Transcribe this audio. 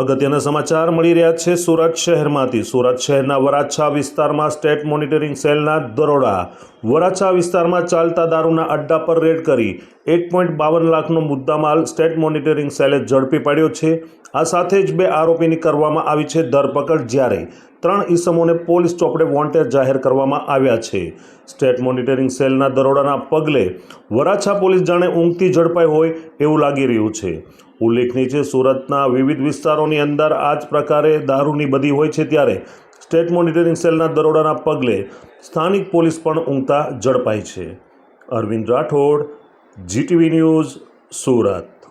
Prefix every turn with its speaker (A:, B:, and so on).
A: અગત્યના સમાચાર મળી રહ્યા છે સુરત શહેરમાંથી. સુરત શહેરના વરાછા વિસ્તારમાં સ્ટેટ મોનિટરિંગ સેલના દરોડા. વરાછા વિસ્તારમાં ચાલતા દારૂના અડ્ડા પર રેડ કરી એક પોઈન્ટ બાવન લાખનો મુદ્દામાલ સ્ટેટ મોનિટરિંગ સેલે ઝડપી પાડ્યો છે. આ સાથે જ બે આરોપીની કરવામાં આવી છે ધરપકડ જ્યારે ત્રણ ઈસમોને પોલીસ ચોપડે વોન્ટેડ જાહેર કરવામાં આવ્યા છે. સ્ટેટ મોનિટરિંગ સેલના દરોડાના પગલે વરાછા પોલીસ જાણે ઊંઘથી ઝડપાઈ હોય એવું લાગી રહ્યું છે. ઉલ્લેખનીય છે, સુરતના વિવિધ વિસ્તારોની અંદર આ જ પ્રકારે દારૂની બધી હોય છે ત્યારે સ્ટેટ મોનિટરિંગ સેલના દરોડાના પગલે સ્થાનિક પોલીસ પણ ઊંઘતા ઝડપાઈ છે. Arvind Rathod, GTV news, Surat.